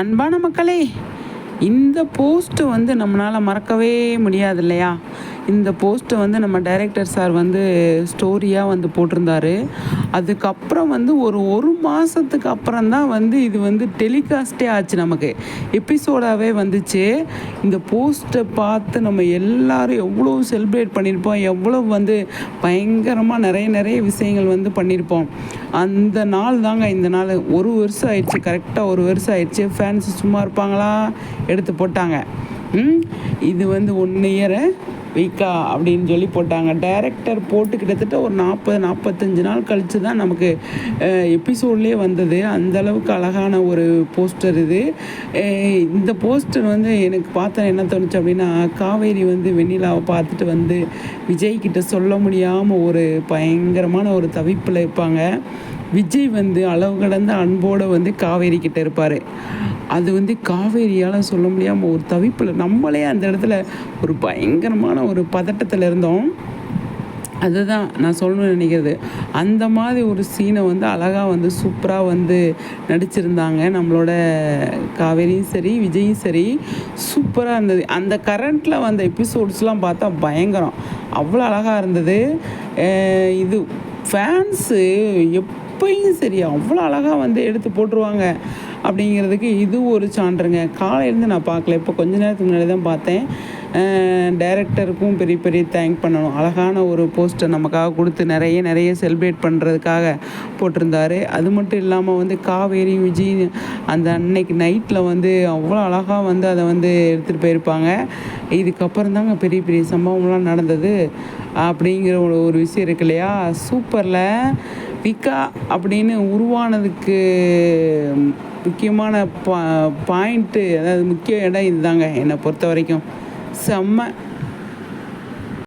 அன்பான மக்களே இந்த போஸ்ட்டு வந்து நம்மளால் மறக்கவே முடியாது இல்லையா இந்த போஸ்ட்டை வந்து நம்ம டைரக்டர் சார் வந்து ஸ்டோரியாக வந்து போட்டிருந்தாரு. அதுக்கப்புறம் வந்து ஒரு ஒரு மாதத்துக்கு அப்புறம் தான் வந்து இது வந்து டெலிகாஸ்டே ஆச்சு நமக்கு. எபிசோடாகவே வந்துச்சு. இந்த போஸ்ட்டை பார்த்து நம்ம எல்லாரும் எவ்வளோ செலிப்ரேட் பண்ணியிருப்போம் எவ்வளோ வந்து பயங்கரமாக நிறைய நிறைய விஷயங்கள் வந்து பண்ணியிருப்போம். அந்த நாள் தாங்க இந்த நாள். ஒரு வருஷம் ஆயிடுச்சு கரெக்டாக ஒரு வருஷம் ஆயிடுச்சு. ஃபேன்ஸ் சும்மா இருப்பாங்களா? எடுத்து போட்டாங்க. இது வந்து ஒன் இயரை வீக்கா அப்படின்னு சொல்லி போட்டாங்க. டைரக்டர் போட்டு கிட்டத்தட்ட ஒரு நாற்பது நாற்பத்தஞ்சு நாள் கழித்து தான் நமக்கு எபிசோட்லேயே வந்தது. அந்த அளவுக்கு அழகான ஒரு போஸ்டர் இது. இந்த போஸ்டர் வந்து எனக்கு பார்த்தா என்ன தோணுச்சு அப்படின்னா காவேரி வந்து வெண்ணிலாவை பார்த்துட்டு வந்து விஜய்கிட்ட சொல்ல முடியாமல் ஒரு பயங்கரமான ஒரு தவிப்பில் இருப்பாங்க. விஜய் வந்து அளவு கடந்த அன்போடு வந்து காவேரி கிட்ட இருப்பார். அது வந்து காவேரியால் சொல்ல முடியாமல் ஒரு தவிப்பில் நம்மளே அந்த இடத்துல ஒரு பயங்கரமான ஒரு பதட்டத்தில் இருந்தோம். அதுதான் நான் சொல்லணும்னு நினைக்கிறது. அந்த மாதிரி ஒரு சீனை வந்து அழகாக வந்து சூப்பராக வந்து நடிச்சிருந்தாங்க. நம்மளோட காவேரியும் சரி விஜயும் சரி. சூப்பராக இருந்தது. அந்த கரண்ட்டில் வந்த எபிசோட்ஸ்லாம் பார்த்தா பயங்கரம். அவ்வளோ அழகாக இருந்தது. இது ஃபேன்ஸு எப்பயும் சரி அவ்வளோ அழகாக வந்து எடுத்து போட்டுருவாங்க. அப்படிங்கிறதுக்கு இது ஒரு சான்றுங்க. காலையிலேருந்து நான் பார்க்கல. இப்போ கொஞ்ச நேரத்துக்கு முன்னாடி தான் பார்த்தேன். டைரக்டருக்கும் பெரிய பெரிய தேங்க் பண்ணணும். அழகான ஒரு போஸ்டர் நமக்காக கொடுத்து நிறைய நிறைய செலிப்ரேட் பண்ணுறதுக்காக போட்டிருந்தாரு. அது மட்டும் இல்லாமல் வந்து காவேரி விஜய் அந்த அன்னைக்கு நைட்டில் வந்து அவ்வளோ அழகாக வந்து அதை வந்து எடுத்துகிட்டு போயிருப்பாங்க. இதுக்கப்புறம் தாங்க பெரிய பெரிய சம்பவம்லாம் நடந்தது. அப்படிங்கிற ஒரு ஒரு விஷயம் இருக்கு இல்லையா? சூப்பரில். விகா அப்படின்னு உருவானதுக்கு முக்கியமான பா பாயிண்ட்டு அதாவது முக்கிய இடம் இதுதாங்க. என்னை பொறுத்த வரைக்கும் செம்ம